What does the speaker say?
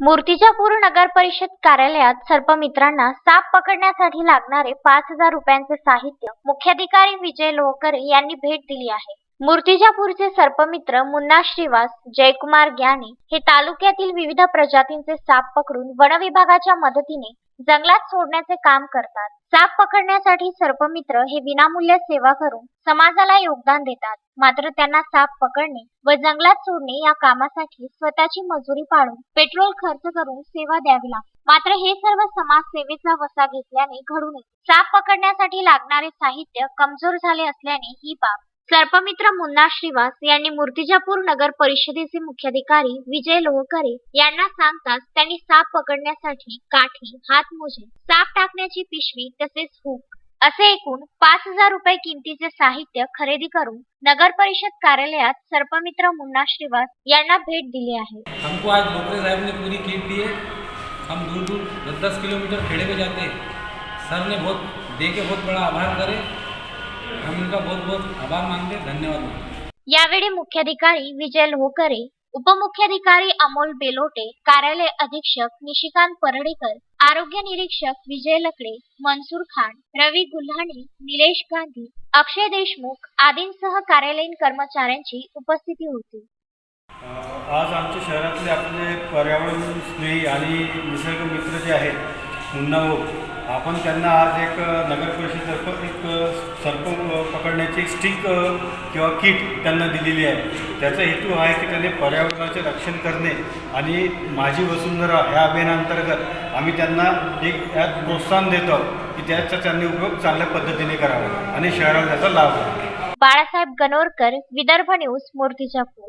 मूर्तिजापूर नगर परिषद कार्यालयात सर्पमित्रांना साप पकडण्यासाठी लागणारे पाच हजार रुपयांचे साहित्य मुख्याधिकारी विजय लोहकरे यांनी भेट दिली आहे. मूर्तिजापूरचे सर्पमित्र मुन्ना श्रीवास जयकुमार ग्याने हे तालुक्यातील विविध प्रजातींचे साप पकडून वनविभागाच्या मदतीने जंगलात सोडण्याचे काम करतात. साप पकडण्यासाठी सर्पमित्र हे विनामूल्य सेवा करून समाजाला योगदान देतात. मात्र त्यांना साप पकडणे व जंगलात सोडणे या कामासाठी स्वतःची मजुरी पाडून पेट्रोल खर्च करून सेवा द्यावी लागते. मात्र हे सर्व समाजसेवेचा वसा घेतल्याने घडू नये साप पकडण्यासाठी लागणारे साहित्य कमजोर झाले असल्याने ही बाब सर्पमित्र मुन्ना श्रीवास यांनी मूर्तिजापूर नगर परिषदेचे मुख्याधिकारी विजय लोहकरे यांना सांगताच त्यांनी साप पकडण्यासाठी काठी हातमोजे साप टाकण्याची पिशवी तसेच हुक असे एकूण पाच हजार रुपये किमतीचे साहित्य खरेदी करून नगर परिषद कार्यालयात सर्पमित्र मुन्ना श्रीवास यांना भेट दिली आहे. हमको आज डॉक्टर साहब ने पूरी किट दी है। हम दूर दूर दस दस किलोमीटर खेड़े में जाते हैं। सर ने बहुत दे के बहुत बड़ा आभार करे। उनका बहुत बहुत आभार मानते धन्यवाद मानते। यावेळी मुख्याधिकारी विजय लोहकरे उपमुख्याधिकारी अमोल बेलोटे कार्यालय अधीक्षक निशिकांत परडेकर आरोग्य निरीक्षक विजय लकडे मनसूर खान रवी गुल्हाणे निलेश गांधी अक्षय देशमुख आदींसह कार्यालयीन कर्मचाऱ्यांची उपस्थिती होती आज आमच्या शहरातले आपले पर्यावरण स्नेही आणि निसर्ग मित्र जे आहेत मुन्ना भाऊ आपण त्यांना आज एक नगर परिषदेतर्फे एक अ, सर्प त्याची स्टिक किंवा किट त्यांना दिलेली आहे. त्याचा हेतू हा आहे की त्यांनी पर्यावरणाचे रक्षण करणे आणि माझी वसुंधरा ह्या अभियानांतर्गत आम्ही त्यांना एक यात प्रोत्साहन देतो की त्याचा त्यांनी उपयोग चांगल्या पद्धतीने करावा आणि शहराला त्याचा लाभ बाळासाहेब गणोरकर विदर्भ न्यूज मूर्तिजापूर.